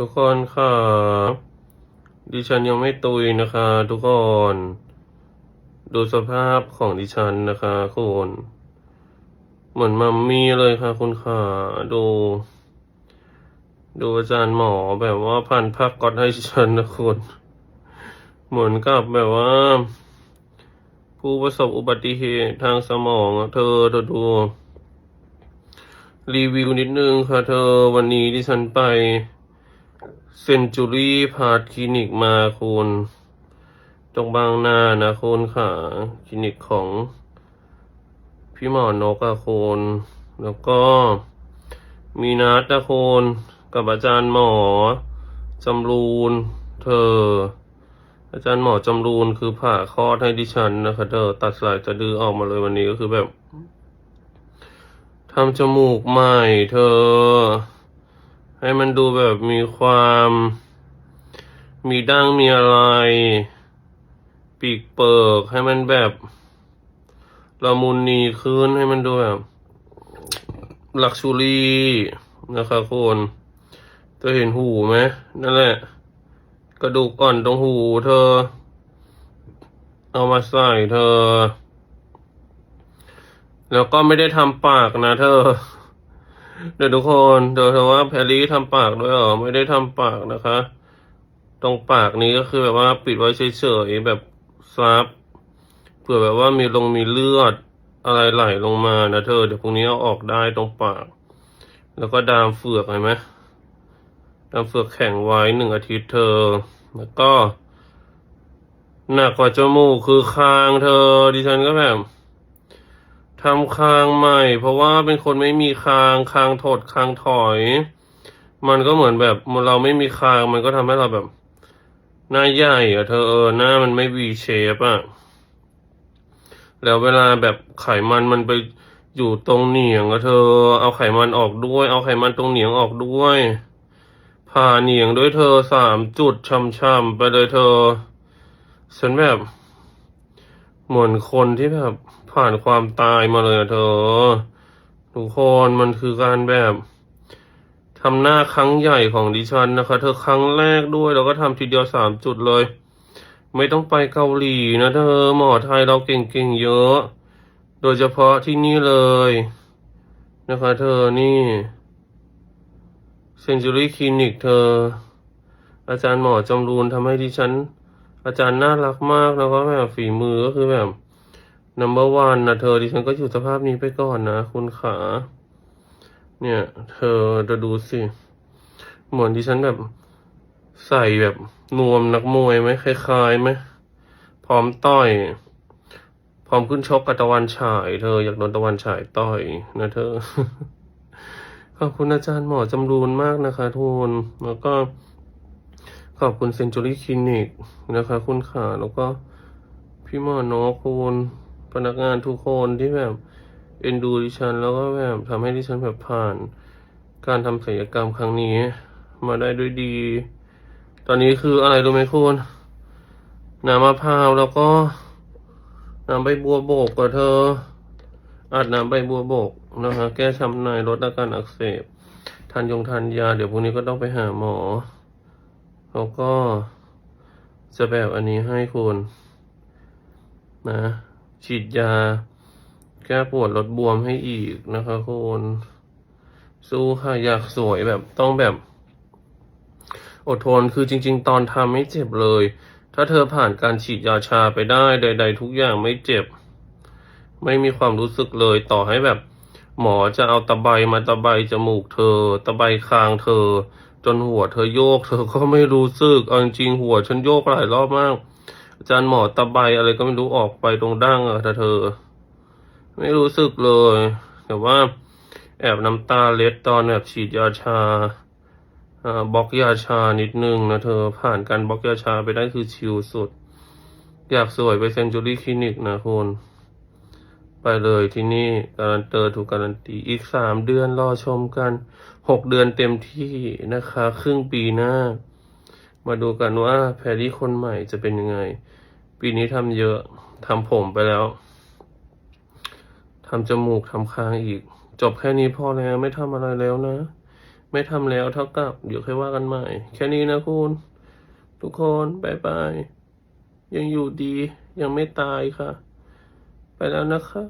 ทุกคนค่ะ ดิฉันยังไม่ตุยนะคะ ทุกคน ดูสภาพของดิฉันนะคะคุณเหมือนมัมมี่เลยค่ะ คุณค่ะดู ดูอาจารย์หมอแบบว่าพันพักกอตให้ดิฉันนะคุณเหมือนกับแบบว่า ผู้ประสบอุบัติเหตุทางสมองเธอเธอดู รีวิวนิดนึงค่ะ เธอวันนี้ที่ฉันไป เซนจูรี่พาทคลินิกมาคุณ ตรงบางนานะคุณค่ะ คลินิกของพี่หมอนกอะคุณ แล้วก็มีนัดนะคุณกับอาจารย์หมอจำรูน เธอ อาจารย์หมอจำรูนคือผ่าคลอดให้ดิฉันนะคะเธอตัดสายสะดือออกมาเลยวันนี้ก็คือแบบทำจมูกใหม่เธอ ให้มันดูแบบมีความ มีดั้งมีอะไร ปีกเปิก ให้มันแบบละมุนนีขึ้นให้มันดูแบบลักชูรี่นะคะคุณเธอเห็นหูไหมนั่นแหละ กระดูกอ่อนตรงหูเธอ เอามาใส่เธอ แล้วก็ไม่ได้ทำปากนะเธอ เดี๋ยวทุกคนเดี๋ยวเธอว่าแพรรี่ทำปากด้วยเหรอไม่ได้ทำปากนะคะ ตรงปากนี้ก็คือแบบว่าปิดไว้เฉยๆแบบซับเผื่อแบบว่ามีลงมีเลือดอะไรไหลลงมานะเธอ เดี๋ยวพรุ่งนี้เอาออกได้ตรงปาก แล้วก็ดามเฟือกเห็นไหมดามเฟือกแข็งไว้หนึ่งอาทิตย์เธอ แล้วก็หนักกว่าจมูกคือคางเธอ ดิฉันก็แบบ ทำคางใหม่ เพราะว่าเป็นคนไม่มีคางคางถดคางถอย มันก็เหมือนแบบเราไม่มีคางมันก็ทำให้เราแบบ หน้าใหญ่อะเธอเออหน้ามันไม่วีเชฟอะแล้วเวลาแบบไขมันมันไปอยู่ตรงเหนียงอะเธอ เอาไขมันออกด้วย เอาไขมันตรงเหนียงออกด้วยผ่าเหนียงด้วยเธอสามจุดช่ำๆไปเลยเธอฉันแบบ เหมือนคนที่แบบ ผ่านความตายมาเลยเธอทุกคนมันคือการแบบทำหน้าครั้งใหญ่ของดิฉันนะคะ เธอครั้งแรกด้วยแล้วก็ทำทีเดียวสามจุดเลย ไม่ต้องไปเกาหลีนะเธอหมอไทยเราเก่งๆเยอะ โดยเฉพาะที่นี่เลย นะคะ เธอนี่เซนจูรี่คลินิกเธอ อาจารย์หมอจำรูนทำให้ดิฉัน อาจารย์น่ารักมากแล้วก็แบบฝีมือก็คือแบบ number one นนะเธอดิฉันก็อยู่สภาพนี้ไปก่อนนะคุณขา เนี่ย เธอจะดูสิ เหมือนดิฉันแบบใส่แบบนวมนักมวยไหมคล้ายๆไหมพร้อมต่อย พร้อมขึ้นชกกับตะวันฉาย เธออยากโดนตะวันฉายต่อยนะเธอขอบคุณอาจารย์หมอจำรูนมากนะคะทุนแล้วก็ขอบคุณเซนจูรี่คลินิกนะคะ คุณขาแล้วก็พี่หมอนกคุณ พนักงานทุกคนที่แบบเอ็นดูดิฉัน แล้วก็แบบทำให้ดิฉันแบบผ่าน การทำศัลยกรรมครั้งนี้ มาได้ด้วยดี ตอนนี้คืออะไรรู้ไหมคุณน้ำมะพร้าวแล้วก็น้ำใบบัวบกกับเธออาดน้ำใบบัวบกนะคะแก้ช้ำในลดอาการอักเสบทานยงทานยา เดี๋ยวพรุ่งนี้ก็ต้องไปหาหมอแล้วก็จะแบบอันนี้ให้คุณนะ ฉีดยา แก้ปวดลดบวมให้อีกนะคะคุณสู้ค่ะอยากสวยแบบต้องแบบ อดทนคือจริง ๆ ตอนทำไม่เจ็บเลย ถ้าเธอผ่านการฉีดยาชาไปได้ใด ๆ ทุกอย่างไม่เจ็บ ไม่มีความรู้สึกเลยต่อให้แบบ หมอจะเอาตะไบมาตะไบจมูกเธอ ตะไบคางเธอ จนหัวเธอโยก เธอก็ไม่รู้สึกเอาจริงหัวฉันโยกหลายรอบมาก อาจารย์หมอตะไบอะไรก็ไม่รู้ออกไปตรงดั้งอะเธอ ไม่รู้สึกเลย แต่ว่า แอบน้ำตาเล็ดตอนแบบฉีดยาชาบล็อกยาชานิดนึงนะเธอ ผ่านการบล็อกยาชาไปได้คือชิลสุด อยากสวยไปเซนจูรี่คลินิกนะคุณไปเลยที่นี่การันเตอร์ถูกการันตีอีกสามเดือนรอชมกันหกเดือนเต็มที่นะคะ ครึ่งปีหน้า มาดูกันว่าแพรรี่คนใหม่จะเป็นยังไง ปีนี้ทำเยอะทำผมไปแล้วทำจมูกทำคางอีก จบแค่นี้พอแล้วไม่ทำอะไรแล้วนะ ไม่ทำแล้วเท่ากับ เดี๋ยวค่อยว่ากันใหม่ แค่นี้นะคุณ ทุกคนบายบาย ยังอยู่ดี ยังไม่ตายค่ะ ไปแล้วนะคะ